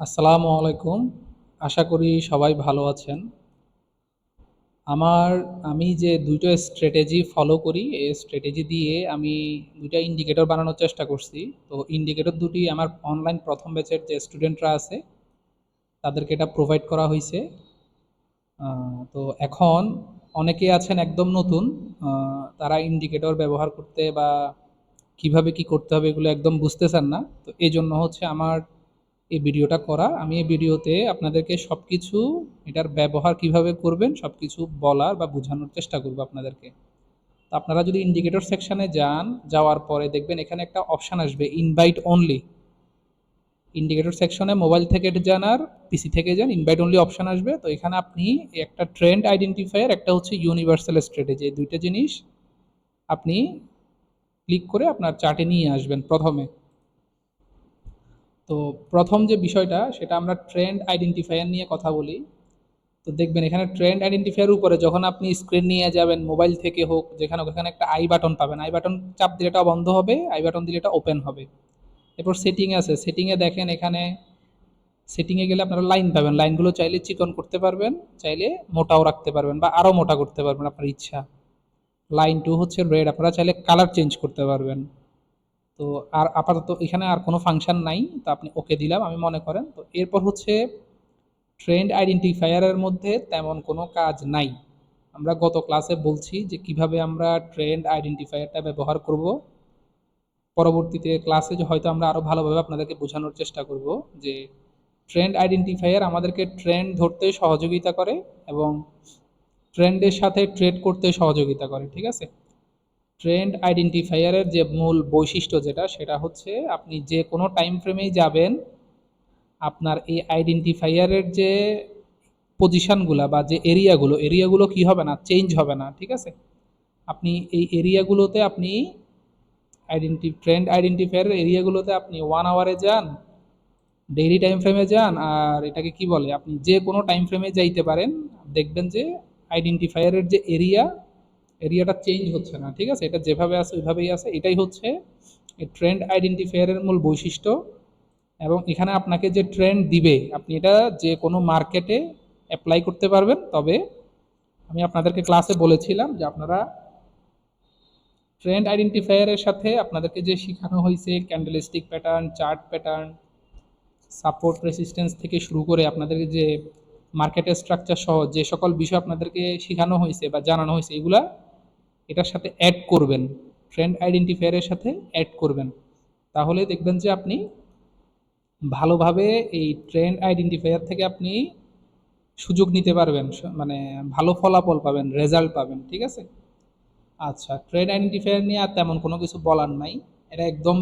আসসালামু আলাইকুম। আশা করি সবাই ভালো আছেন। আমার, আমি যে দুটো স্ট্র্যাটেজি ফলো করি, এই স্ট্র্যাটেজি দিয়ে আমি দুইটা ইন্ডিকেটর বানানোর চেষ্টা করছি। তো ইন্ডিকেটর দুটি আমার অনলাইন প্রথম ব্যাচের যে স্টুডেন্টরা আছে, তাদেরকে এটা প্রোভাইড করা হয়েছে তো এখন অনেকে আছেন একদম নতুন তারা ইন্ডিকেটর ব্যবহার করতে বা কীভাবে কি করতে হবে এগুলো একদম বুঝতেছেন না। তো এই জন্য হচ্ছে আমার এই ভিডিওটা করা। আমি এই ভিডিওতে আপনাদেরকে সব কিছু এটার ব্যবহার কীভাবে করবেন সব কিছু বলার বা বোঝানোর চেষ্টা করব আপনাদেরকে। তো আপনারা যদি ইন্ডিকেটর সেকশানে যান, যাওয়ার পরে দেখবেন এখানে একটা অপশান আসবে ইনভাইট অনলি ইন্ডিকেটর সেকশনে মোবাইল থেকে যান আর পিসি থেকে যান ইনভাইট অনলি অপশান আসবে। তো এখানে আপনি একটা ট্রেন্ড আইডেন্টিফায়ার একটা হচ্ছে ইউনিভার্সাল স্ট্র্যাটেজি এই দুইটা জিনিস আপনি ক্লিক করে আপনার চার্টে নিয়ে আসবেন প্রথমে। তো প্রথম যে বিষয়টা, সেটা আমরা ট্রেন্ড আইডেন্টিফায়ার নিয়ে কথা বলি। তো দেখবেন এখানে ট্রেন্ড আইডেন্টিফায়ার উপরে যখন আপনি স্ক্রিন নিয়ে যাবেন মোবাইল থেকে হোক, যেখানে ওখানে একটা আই বাটন পাবেন। আই বাটন চাপ দিলে এটা বন্ধ হবে আই বাটন দিলে এটা ওপেন হবে। এরপর সেটিং আছে। সেটিংয়ে দেখেন এখানে সেটিংয়ে গেলে আপনারা লাইন পাবেন। লাইনগুলো চাইলে চিকন করতে পারবেন, চাইলে মোটাও রাখতে পারবেন বা আরও মোটা করতে পারবেন আপনার ইচ্ছা। লাইন টু হচ্ছে রেড আপনারা চাইলে কালার চেঞ্জ করতে পারবেন। তো আর আপাতত এখানে আর কোনো ফাংশন নাই, তো আপনি ওকে দিলাম আমি মনে করেন। তো এরপর হচ্ছে ট্রেন্ড আইডেন্টিফায়ারের মধ্যে তেমন কোনো কাজ নাই। আমরা গত ক্লাসে বলছি যে কীভাবে আমরা ট্রেন্ড আইডেন্টিফায়ারটা ব্যবহার করব। পরবর্তীতে ক্লাসে যে হয়তো আমরা আরও ভালোভাবে আপনাদেরকে বোঝানোর চেষ্টা করব যে ট্রেন্ড আইডেন্টিফায়ার আমাদেরকে ট্রেন্ড ধরতে সহযোগিতা করে এবং ট্রেন্ডের সাথে ট্রেড করতে সহযোগিতা করে, ঠিক আছে? ট্রেন্ড আইডেন্টিফায়ারের যে মূল বৈশিষ্ট্য যেটা, সেটা হচ্ছে আপনি যে কোনো টাইম ফ্রেমেই যাবেন, আপনার এই আইডেন্টিফায়ারের যে পজিশানগুলা বা যে এরিয়াগুলো এরিয়াগুলো কি হবে না চেঞ্জ হবে না, ঠিক আছে? আপনি এই এরিয়াগুলোতে আপনি আইডেন্টি ট্রেন্ড আইডেন্টিফায়ারের এরিয়াগুলোতে আপনি ওয়ান আওয়ারে যান ডেইলি টাইম ফ্রেমে যান, আর এটাকে কি বলে, আপনি যে কোনো টাইম ফ্রেমে যাইতে পারেন, দেখবেন যে আইডেন্টিফায়ারের যে এরিয়া এরিয়াটা চেঞ্জ হচ্ছে না, ঠিক আছে? এটা যেভাবে আছে, ওইভাবেই আছে। এটাই হচ্ছে এই ট্রেন্ড আইডেন্টিফায়ারের মূল বৈশিষ্ট্য। এবং এখানে আপনাকে যে ট্রেন্ড দিবে, আপনি এটা যে কোনো মার্কেটে অ্যাপ্লাই করতে পারবেন। তবে আমি আপনাদেরকে ক্লাসে বলেছিলাম যে আপনারা ট্রেন্ড আইডেন্টিফায়ারের সাথে আপনাদেরকে যে শেখানো হয়েছে candlestick pattern chart pattern support resistance থেকে শুরু করে আপনাদেরকে যে মার্কেটের স্ট্রাকচার সহ যে সকল বিষয় আপনাদেরকে শেখানো হয়েছে বা জানানো হয়েছে, এগুলা এটার সাথে অ্যাড করবেন। ট্রেন্ড আইডেন্টিফায়ারের সাথে অ্যাড করবেন। তাহলে দেখবেন যে আপনি ভালোভাবে এই ট্রেন্ড আইডেন্টিফায়ার থেকে আপনি সুযোগ নিতে পারবেন মানে ভালো ফলাফল পাবেন রেজাল্ট পাবেন, ঠিক আছে? আচ্ছা ট্রেন্ড আইডেন্টিফায়ার নিয়ে আর তেমন কোনো কিছু বলার নাই। এটা একদম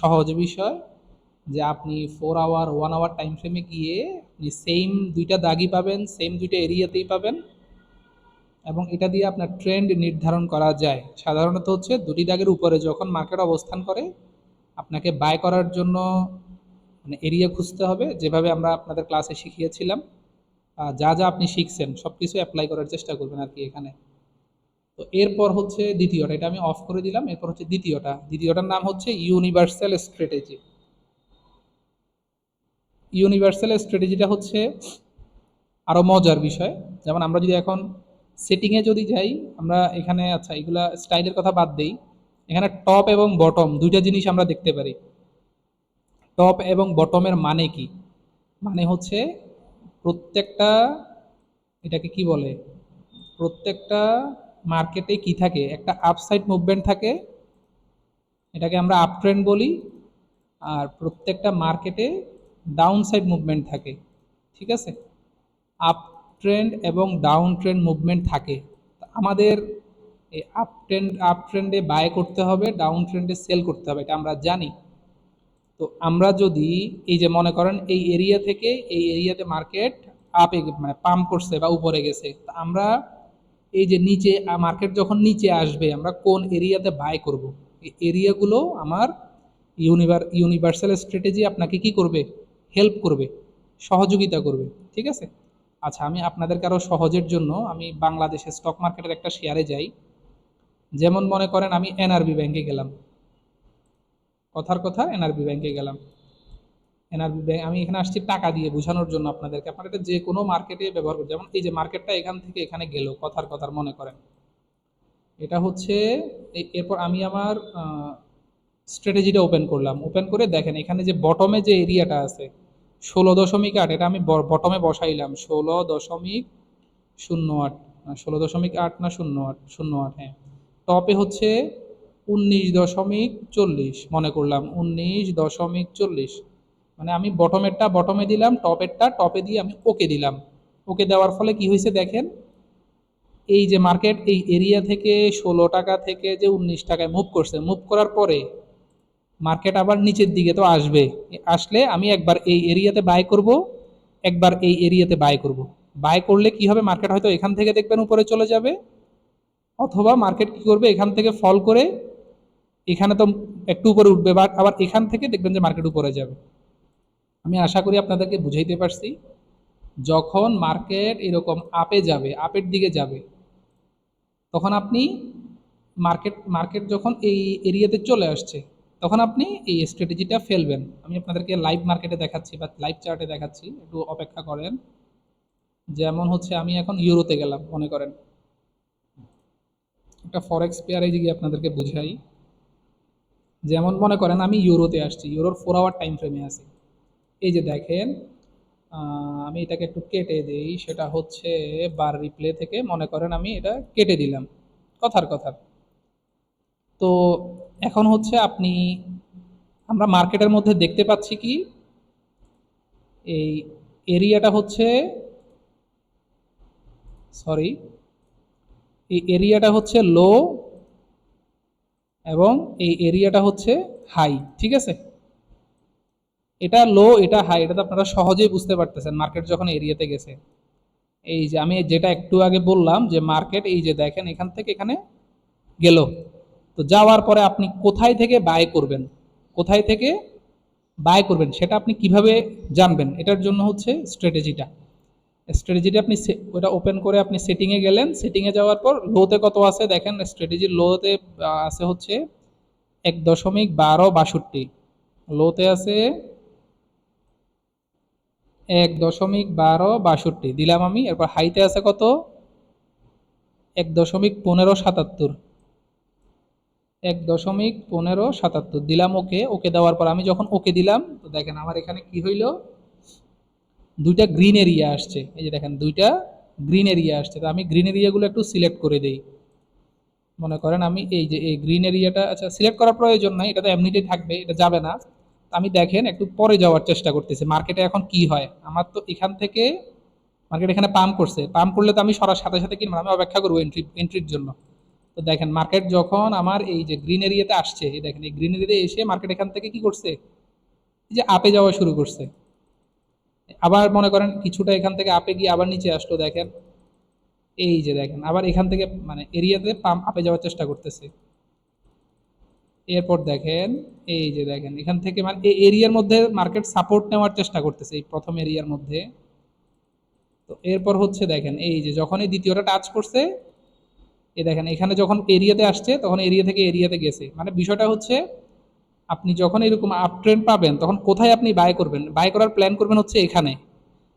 সহজ বিষয় যে আপনি four hour one hour time ফ্রেমে গিয়ে আপনি সেম দুইটা দাগই পাবেন সেম দুইটা এরিয়াতেই পাবেন। এবং এটা দিয়ে আপনার ট্রেন্ড নির্ধারণ করা যায়। সাধারণত হচ্ছে দুটি দাগের উপরে যখন মার্কেট অবস্থান করে, আপনাকে বাই করার জন্য মানে এরিয়া খুঁজতে হবে। যেভাবে আমরা আপনাদের ক্লাসে শিখিয়েছিলাম যা যা আপনি শিখছেন সব কিছু অ্যাপ্লাই করার চেষ্টা করবেন আর কি এখানে। তো এরপর হচ্ছে দ্বিতীয়টা, এটা আমি অফ করে দিলাম। এরপর হচ্ছে দ্বিতীয়টা। দ্বিতীয়টার নাম হচ্ছে ইউনিভার্সাল স্ট্র্যাটেজি ইউনিভার্সাল স্ট্র্যাটেজিটা হচ্ছে আরও মজার বিষয়। যেমন আমরা যদি এখন সেটিংয়ে যদি যাই, আমরা এখানে আচ্ছা এগুলা স্টাইলের কথা বাদ দেই। এখানে টপ এবং বটম দুইটা জিনিস আমরা দেখতে পারি। টপ এবং বটমের মানে কি? মানে হচ্ছে প্রত্যেকটা, এটাকে কি বলে? প্রত্যেকটা মার্কেটে কি থাকে? একটা আপসাইড মুভমেন্ট থাকে। এটাকে আমরা আপ ট্রেন্ড বলি। আর প্রত্যেকটা মার্কেটে ডাউন সাইড মুভমেন্ট থাকে। ঠিক আছে? আপ ট্রেন্ড এবং ডাউন ট্রেন্ড মুভমেন্ট থাকে আমাদের এই আপ ট্রেন্ড আপ ট্রেন্ডে বাই করতে হবে ডাউন ট্রেন্ডে সেল করতে হবে, এটা আমরা জানি। তো আমরা যদি এই যে মনে করেন এই এরিয়া থেকে এই এরিয়াতে মার্কেট আপে মানে পাম্প করছে বা উপরে গেছে আমরা এই যে নিচে মার্কেট যখন নিচে আসবে, আমরা কোন এরিয়াতে বাই করব? এই এরিয়াগুলো আমার ইউনিভার ইউনিভার্সাল স্ট্র্যাটেজি আপনাকে কি করবে? হেল্প করবে, সহযোগিতা করবে, ঠিক আছে? আচ্ছা আমি আপনাদেরকে আরও সহজের জন্য আমি বাংলাদেশের স্টক মার্কেটের একটা শেয়ারে যাই। যেমন মনে করেন আমি এনআরবি ব্যাংকে গেলাম। কথার কথা এনআরবি ব্যাংকে গেলাম। এনআরবি ব্যাংক আমি এখানে আসছি টাকা দিয়ে বোঝানোর জন্য আপনাদেরকে। আপনারা এটা যে কোনো মার্কেটে ব্যবহার করতে যেমন এই যে মার্কেটটা এখান থেকে এখানে গেল, কথার কথার মনে করেন। এটা হচ্ছে এরপর আমি আমার স্ট্র্যাটেজিটা ওপেন করলাম। ওপেন করে দেখেন, এখানে যে বটমে যে এরিয়াটা আছে ষোলো দশমিক আট, এটা আমি বটমে বসাইলাম, ষোলো দশমিক শূন্য আট ষোলো দশমিক আট না শূন্য আট শূন্য আট হ্যাঁ। টপে হচ্ছে উনিশ দশমিক চল্লিশ, মনে করলাম, উনিশ দশমিক চল্লিশ। মানে আমি বটমেরটা বটমে দিলাম টপেরটা টপে দিয়ে আমি ওকে দিলাম। ওকে দেওয়ার ফলে কি হয়েছে দেখেন? এই যে মার্কেট এই এরিয়া থেকে ষোলো টাকা থেকে যে উনিশ টাকায় মুভ করছে মুভ করার পরে মার্কেট আবার নিচের দিকে তো আসবে। আসলে আমি একবার এই এরিয়াতে বাই করব, একবার এই এরিয়াতে বাই করব। বাই করলে কি হবে? মার্কেট হয়তো এখান থেকে দেখবেন উপরে চলে যাবে। অথবা মার্কেট কি করবে? এখান থেকে ফল করে এখানে তো একটু উপরে উঠবে বা আবার এখান থেকে দেখবেন যে মার্কেট উপরে যাবে। আমি আশা করি আপনাদেরকে বুঝাইতে পারছি। যখন মার্কেট এরকম আপে যাবে আপের দিকে যাবে, তখন আপনি মার্কেট মার্কেট যখন এই এরিয়াতে চলে আসছে তখন আপনি এই স্ট্র্যাটেজিটা ফেলবেন। আমি আপনাদেরকে লাইভ মার্কেটে দেখাচ্ছি বা লাইভ চার্টে দেখাচ্ছি, একটু অপেক্ষা করেন। যেমন হচ্ছে আমি এখন ইউরোতে গেলাম, মনে করেন। একটা ফরেক্স পেয়ারে গিয়ে আপনাদেরকে বুঝাই। যেমন মনে করেন আমি ইউরোতে আসছি, ইউরোর ফোর আওয়ার টাইম ফ্রেমে আছি। এই যে দেখেন আমি এটাকে একটু কেটে দিই, সেটা হচ্ছে বার রিপ্লে থেকে মনে করেন আমি এটা কেটে দিলাম। কথার কথা। তো এখন হচ্ছে আপনি, আমরা মার্কেটের মধ্যে দেখতে পাচ্ছি কি, এই এরিয়াটা হচ্ছে, সরি, এই এরিয়াটা হচ্ছে লো এবং এই এরিয়াটা হচ্ছে হাই, ঠিক আছে? এটা লো, এটা হাই, এটা তো আপনারা সহজেই বুঝতে পারতেছেন মার্কেট যখন এরিয়াতে গেছে। এই যে আমি যেটা একটু আগে বললাম যে মার্কেট, এই যে দেখেন এখান থেকে এখানে গেল। তো যাওয়ার পরে আপনি কোথায় থেকে বাই করবেন? কোথায় থেকে বাই করবেন? সেটা আপনি কীভাবে জানবেন? এটার জন্য হচ্ছে স্ট্র্যাটেজিটা স্ট্র্যাটেজিটা আপনি ওটা ওপেন করে আপনি সেটিংয়ে গেলেন। সেটিংয়ে যাওয়ার পর লোতে কত আছে? দেখেন স্ট্র্যাটেজির লোতে আছে হচ্ছে এক দশমিক বারো বাষট্টি। লোতে আছে এক দশমিক বারো বাষট্টি। দিলাম আমি। এরপর হাইতে আছে কত? এক দশমিক পনেরো সাতাত্তর। এক দশমিক পনেরো সাতাত্তর। দিলাম ওকে ওকে দেওয়ার পর আমি যখন ওকে দিলাম, তো দেখেন আমার এখানে কি হইল? দুইটা গ্রিন এরিয়া আসছে। এই যে দেখেন, দুইটা গ্রিন এরিয়া আসছে। তো আমি গ্রিন এরিয়াগুলো একটু সিলেক্ট করে দেই। মনে করেন আমি এই যে এই গ্রিন এরিয়াটা আচ্ছা সিলেক্ট করার প্রয়োজন নাই, এটা তো এমনিতেই থাকবে, এটা যাবে না। আমি দেখেন, একটু পরে যাওয়ার চেষ্টা করতেছি মার্কেটে এখন কি হয়? আমার তো এখান থেকে মার্কেট এখানে পাম্প করছে। পাম্প করলে তো আমি সরার সাথে সাথে কিনবো আমি অপেক্ষা করব এন্ট্রি এন্ট্রির জন্য। তো দেখেন মার্কেট যখন আমার এই যে গ্রিন এরিয়াতে আসছে, এই দেখেন এই গ্রিন এরিয়াতে এসে মার্কেট এখান থেকে কি করছে? এই যে আপে যাওয়া শুরু করছে। আবার মনে করেন কিছুটা এখান থেকে আপে গিয়ে আবার নিচে আসলো, দেখেন। এই যে দেখেন, আবার এখান থেকে মানে এরিয়াতে পাম্প আপে যাওয়ার চেষ্টা করতেছে। এরপর দেখেন, এই যে দেখেন, এখান থেকে মানে এই এরিয়ার মধ্যে মার্কেট সাপোর্ট নেওয়ার চেষ্টা করতেছে, এই প্রথম এরিয়ার মধ্যে। তো এরপর হচ্ছে দেখেন, এই যে যখন এই দ্বিতীয়টা টাচ করছে এই দেখেন, এখানে যখন এরিয়াতে আসছে, তখন এরিয়া থেকে এরিয়াতে গেছে। মানে বিষয়টা হচ্ছে, আপনি যখন এরকম আপ ট্রেন্ড পাবেন, তখন কোথায় আপনি বাই করবেন? বাই করার প্ল্যান করবেন হচ্ছে এখানে।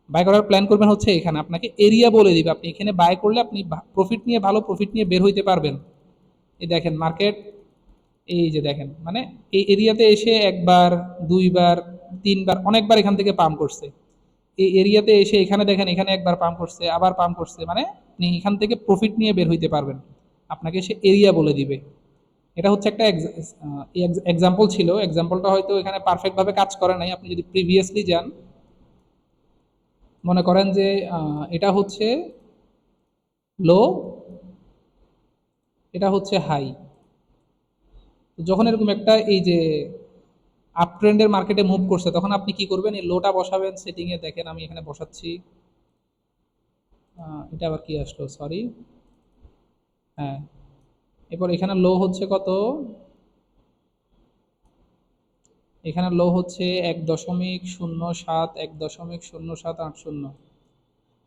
বাই করার প্ল্যান করবেন হচ্ছে এখানে। আপনাকে এরিয়া বলে দিবে। আপনি এখানে বাই করলে আপনি প্রফিট নিয়ে ভালো প্রফিট নিয়ে বের হইতে পারবেন। এই দেখেন মার্কেট এই যে দেখেন মানে এই এরিয়াতে এসে একবার, দুইবার, তিনবার, অনেকবার এখান থেকে পাম্প করছে। এই এরিয়াতে এসে এখানে দেখেন, এখানে একবার পাম্প করছে, আবার পাম্প করছে মানে আপনি এখান থেকে প্রফিট নিয়ে বের হইতে পারবেন। আপনাকে সে এরিয়া বলে দিবে। এটা হচ্ছে একটা এক্সাম্পল ছিল। এক্সাম্পলটা হয়তো এখানে পারফেক্টভাবে কাজ করে নাই। আপনি যদি প্রিভিয়াসলি যান, মনে করেন যে এটা হচ্ছে লো এটা হচ্ছে হাই যখন এরকম একটা এই যে আপ ট্রেন্ডের মার্কেটে মুভ করছে, তখন আপনি কি করবেন? এই লোটা বসাবেন সেটিংয়ে দেখেন, আমি এখানে বসাচ্ছি। এটা আবার কি আসলো? সরি হ্যাঁ। এরপর এখানে লো হচ্ছে কত? এখানে লো হচ্ছে এক দশমিক শূন্য সাত, এক দশমিক শূন্য সাত আট শূন্য।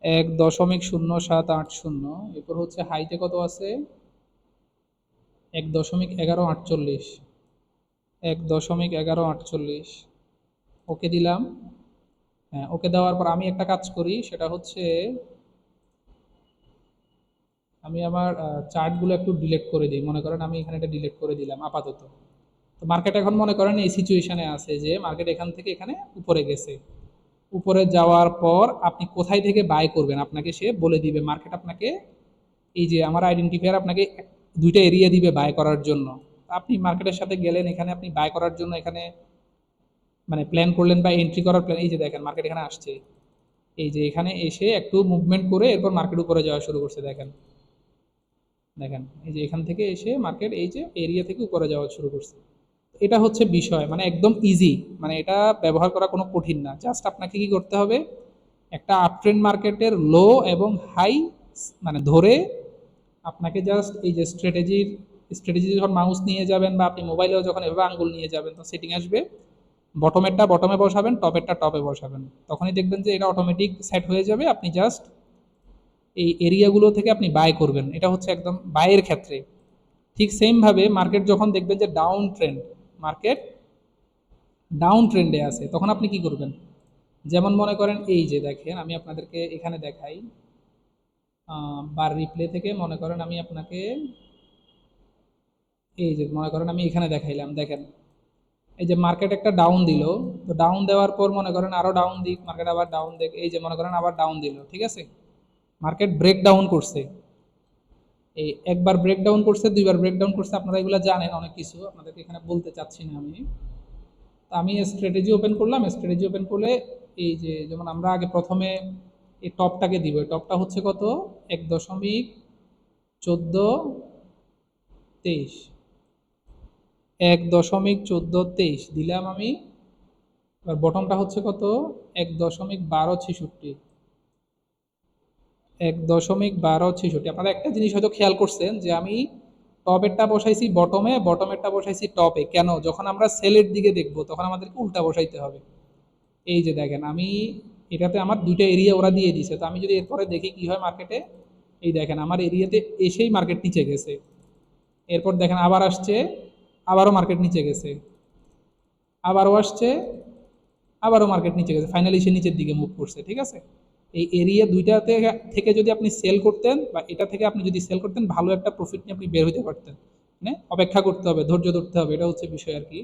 এক দশমিক শূন্য সাত আট শূন্য। এরপর হচ্ছে হাইতে কত আছে? এক দশমিক এগারো আটচল্লিশ। এক দশমিক এগারো আটচল্লিশ। ওকে দিলাম। হ্যাঁ ওকে দেওয়ার পর আমি একটা কাজ করি, সেটা হচ্ছে আমি আমার চার্টগুলো একটু ডিলেট করে দিই। মনে করেন আমি এখানে এটা ডিলেট করে দিলাম আপাতত। তো মার্কেট এখন মনে করেন এই সিচুয়েশানে আছে যে, মার্কেট এখান থেকে এখানে উপরে গেছে। উপরে যাওয়ার পর আপনি কোথায় থেকে বাই করবেন আপনাকে সে বলে দিবে। মার্কেট আপনাকে এই যে, আমার আইডেন্টিফায়ার আপনাকে দুইটা এরিয়া দিবে বাই করার জন্য। আপনি মার্কেটের সাথে গেলেন, এখানে আপনি বাই করার জন্য এখানে মানে প্ল্যান করলেন বা এন্ট্রি করার প্ল্যান এই যে দেখেন মার্কেট এখানে আসছে। এই যে এখানে এসে একটু মুভমেন্ট করে এরপর মার্কেট উপরে যাওয়া শুরু করছে, দেখেন। দেখেন, এই যে এখান থেকে এসে মার্কেট এই যে এরিয়া থেকে উপরে যাওয়া শুরু করছে। এটা হচ্ছে বিষয় মানে একদম ইজি মানে এটা ব্যবহার করা কোনো কঠিন না। জাস্ট আপনাকে কি করতে হবে? একটা আপট্রেন্ড মার্কেটের লো এবং হাই মানে ধরে আপনাকে জাস্ট এই যে স্ট্র্যাটেজির স্ট্র্যাটেজি যখন মাউস নিয়ে যাবেন বা আপনি মোবাইলেও যখন এভাবে আঙ্গুল নিয়ে যাবেন, তো সেটিং আসবে বটমেরটা বটমে বসাবেন টপেরটা টপে বসাবেন। তখনই দেখবেন যে এটা অটোমেটিক সেট হয়ে যাবে, আপনি জাস্ট এই এরিয়াগুলো থেকে আপনি বাই করবেন। এটা হচ্ছে একদম বাইয়ের ক্ষেত্রে। ঠিক সেমভাবে মার্কেট যখন দেখবেন যে ডাউন ট্রেন্ড মার্কেট ডাউন ট্রেন্ডে আছে, তখন আপনি কি করবেন? যেমন মনে করেন এই যে দেখেন, আমি আপনাদেরকে এখানে দেখাই। বার রিপ্লে থেকে মনে করেন আমি আপনাকে এই যে মনে করেন আমি এখানে দেখাইলাম, দেখেন। এই যে মার্কেট একটা ডাউন দিল, তো ডাউন দেওয়ার পর মনে করেন আরও ডাউন দিক মার্কেট আবার ডাউন দেখ, এই যে মনে করেন আবার ডাউন দিল, ঠিক আছে? মার্কেট ব্রেক ডাউন করছে। এই একবার ব্রেক ডাউন করছে, দুইবার ব্রেক ডাউন করছে, আপনারা এগুলো জানেন অনেক কিছু, আপনাদেরকে এখানে বলতে চাচ্ছি না আমি। তো আমি স্ট্র্যাটেজি ওপেন করলাম স্ট্র্যাটেজি ওপেন করলে এই যে যেমন আমরা আগে প্রথমে এই টপটাকে দিব টপটা হচ্ছে কত? এক দশমিক চোদ্দ তেইশ। এক দশমিক চোদ্দ তেইশ। দিলাম আমি এবার বটমটা হচ্ছে কত? এক দশমিক বারো ছেষট্টি। এক দশমিক বারো ছেষট্টি। আপনারা একটা জিনিস হয়তো খেয়াল করছেন যে আমি টপেরটা বসাইছি বটমে বটমেরটা বসাইছি টপে কেন? যখন আমরা সেলের দিকে দেখব, তখন আমাদেরকে উল্টা বসাইতে হবে। এই যে দেখেন, আমি এটাতে আমার দুইটা এরিয়া ওরা দিয়ে দিছে। তো আমি যদি এরপরে দেখি কি হয় মার্কেটে এই দেখেন, আমার এরিয়াতে এসেই মার্কেট নিচে গেছে। এরপর দেখেন আবার আসছে আবারও মার্কেট নিচে গেছে। আবারও আসছে, আবারও মার্কেট নিচে গেছে। ফাইনালি সে নিচের দিকে মুভ করছে, ঠিক আছে? এই এরিয়া দুইটাতে থেকে যদি আপনি সেল করতেন বা এটা থেকে আপনি যদি সেল করতেন, ভালো একটা প্রফিট নিয়ে আপনি বের হতে পারতেন। মানে অপেক্ষা করতে হবে, ধৈর্য ধরতে হবে, এটা হচ্ছে বিষয় আর কি।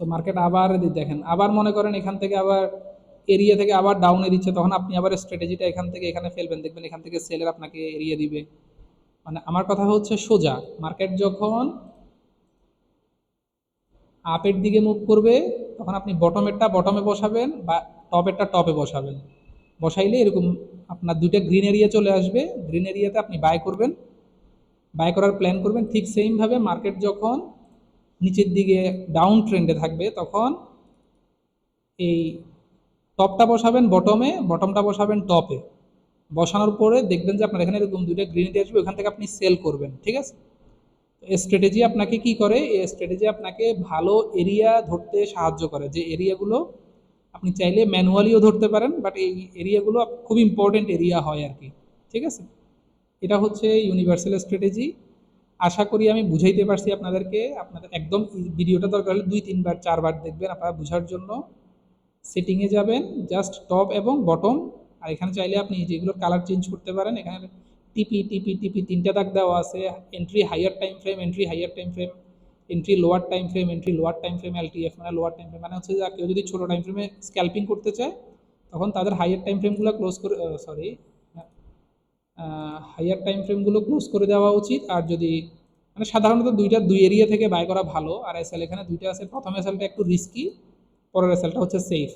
তো মার্কেট আবার দেখেন, আবার মনে করেন এখান থেকে আবার এরিয়া থেকে আবার ডাউনে দিচ্ছে, তখন আপনি আবার স্ট্র্যাটেজিটা এখান থেকে এখানে ফেলবেন, দেখবেন এখান থেকে সেলের আপনাকে এরিয়া দিবে। মানে আমার কথা হচ্ছে সোজা মার্কেট যখন আপের দিকে মুভ করবে, তখন আপনি বটমেরটা বটমে বসাবেন বা টপেরটা টপে বসাবেন। বসাইলে এরকম আপনার দুইটা গ্রিন এরিয়া চলে আসবে। গ্রিন এরিয়াতে আপনি বাই করবেন। বাই করার প্ল্যান করবেন, ঠিক সেমভাবে মার্কেট যখন নিচের দিকে ডাউন ট্রেন্ডে থাকবে, তখন এই টপটা বসাবেন বটমে বটমটা বসাবেন টপে বসানোর পরে দেখবেন যে আপনার এখানে এরকম দুইটা গ্রিন এরিয়া আসবে, ওখান থেকে আপনি সেল করবেন, ঠিক আছে? স্ট্র্যাটেজি আপনাকে কি করে? এই স্ট্র্যাটেজি আপনাকে ভালো এরিয়া ধরতে সাহায্য করে। যে এরিয়াগুলো আপনি চাইলে ম্যানুয়ালিও ধরতে পারেন বাট এই এরিয়াগুলো খুব ইম্পর্টেন্ট এরিয়া হয় আর কি ঠিক আছে? এটা হচ্ছে ইউনিভার্সাল স্ট্র্যাটেজি আশা করি আমি বুঝাইতে পারছি আপনাদেরকে। আপনাদের একদম ভিডিওটা দরকার হলে দুই, তিনবার, চারবার দেখবেন আপনারা বোঝার জন্য। সেটিংয়ে যাবেন জাস্ট টপ এবং বটম আর এখানে চাইলে আপনি যেগুলোর কালার চেঞ্জ করতে পারেন, এখানে টিপি টিপি টিপি, তিনটা দাগ দেওয়া আছে। Entry higher time frame entry higher time frame entry lower time frame entry lower time frame LTF মানে লোয়ার টাইম ফ্রেম মানে হচ্ছে যে কেউ যদি ছোটো টাইম ফ্রেমে স্ক্যাল্পিং করতে চায়, তখন তাদের হাইয়ার টাইম ফ্রেমগুলো ক্লোজ করে সরি হাইয়ার টাইম ফ্রেমগুলো ক্লোজ করে দেওয়া উচিত। আর যদি মানে সাধারণত দুইটা দুই এরিয়া থেকে বাই করা ভালো। আর এসএল এখানে দুইটা আছে। প্রথম এসএলটা একটু রিস্কি পরের এসএলটা হচ্ছে সেফ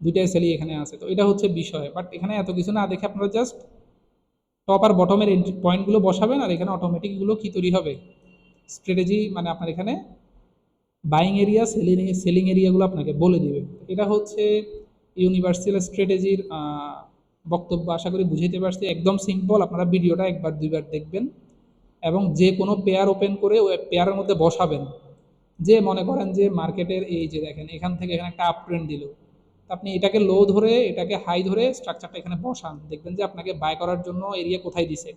দুইটা এসএলই এখানে আছে। তো এটা হচ্ছে বিষয়। বাট এখানে এত কিছু না দেখে আপনারা জাস্ট টপ আর বটমের এন্ট্রি পয়েন্টগুলো বসাবেন আর এখানে অটোমেটিকগুলো কী তৈরি হবে? স্ট্র্যাটেজি মানে আপনার এখানে বাইং এরিয়া সেলিং সেলিং এরিয়াগুলো আপনাকে বলে দিবে। এটা হচ্ছে ইউনিভার্সাল স্ট্র্যাটেজির বক্তব্য। আশা করি বুঝাইতে পারছি। একদম সিম্পল আপনারা ভিডিওটা একবার, দুইবার দেখবেন এবং যে কোনো পেয়ার ওপেন করে ওই পেয়ারের মধ্যে বসাবেন। যে মনে করেন যে মার্কেটের এই যে দেখেন, এখান থেকে এখানে একটা আপ ট্রেন্ড দিল। আপনি এটাকে লো ধরে, এটাকে হাই ধরে স্ট্রাকচারটা এখানে বসান। দেখবেন যে আপনাকে বাই করার জন্য এরিয়া কোথায় দিছে।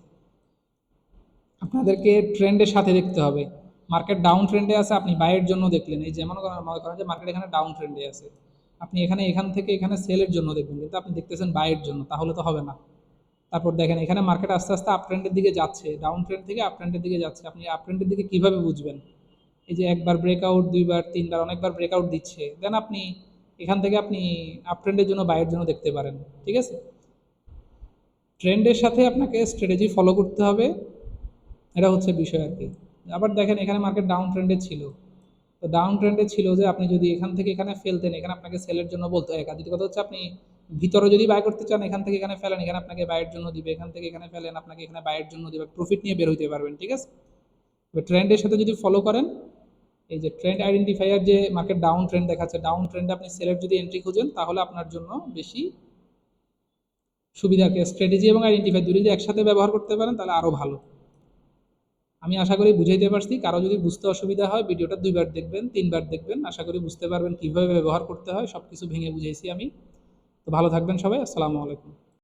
আপনাদেরকে ট্রেন্ডের সাথে দেখতে হবে। মার্কেট ডাউন ট্রেন্ডে আছে, আপনি বাইয়ের জন্য দেখলেন। এই যেমন মনে করেন যে মার্কেট এখানে ডাউন ট্রেন্ডে আছে। আপনি এখানে, এখান থেকে এখানে সেলের জন্য দেখবেন, কিন্তু আপনি দেখতেছেন বাইয়ের জন্য, তাহলে তো হবে না। তারপর দেখেন, এখানে মার্কেট আস্তে আস্তে আপ ট্রেন্ডের দিকে যাচ্ছে। ডাউন ট্রেন্ড থেকে আপ ট্রেন্ডের দিকে যাচ্ছে। আপনি আপ ট্রেন্ডের দিকে কীভাবে বুঝবেন? এই যে একবার ব্রেকআউট দুইবার, তিনবার, অনেকবার ব্রেকআউট দিচ্ছে। দেন আপনি এখান থেকে আপনি আপ ট্রেন্ডের জন্য বাইয়ের জন্য দেখতে পারেন, ঠিক আছে? ট্রেন্ডের সাথে আপনাকে স্ট্র্যাটেজি ফলো করতে হবে, এটা হচ্ছে বিষয় আর কি। আবার দেখেন, এখানে মার্কেট ডাউন ট্রেন্ডে ছিল। তো ডাউন ট্রেন্ডে ছিল যে, আপনি যদি এখান থেকে এখানে ফেলতেন, এখানে আপনাকে সেলের জন্য বলতে হয় দ্বিতীয় কথা হচ্ছে, আপনি ভিতরে যদি বাই করতে চান, এখান থেকে এখানে ফেলেন, এখানে আপনাকে বাইয়ের জন্য দিবে, এখান থেকে এখানে ফেলেন, আপনাকে এখানে বাইয়ের জন্য দিবে প্রফিট নিয়ে বের হইতে পারবেন, ঠিক আছে? ট্রেন্ডের সাথে যদি ফলো করেন এই যে ট্রেন্ড আইডেন্টিফায়ার যে মার্কেট ডাউন ট্রেন্ড দেখাচ্ছে ডাউন ট্রেন্ডে আপনি সেলের যদি এন্ট্রি খুঁজেন, তাহলে আপনার জন্য বেশি সুবিধাকে স্ট্র্যাটেজি এবং আইডেন্টিফাই দুটি যদি একসাথে ব্যবহার করতে পারেন, তাহলে আরও ভালো। আমি আশা করি বুঝাইতে পারছি। কারও যদি বুঝতে অসুবিধা হয়, ভিডিওটা দুইবার দেখবেন, তিনবার দেখবেন, আশা করি বুঝতে পারবেন কীভাবে ব্যবহার করতে হয় সব কিছু ভেঙে বুঝাইছি আমি। তো ভালো থাকবেন সবাই, আসসালামু আলাইকুম।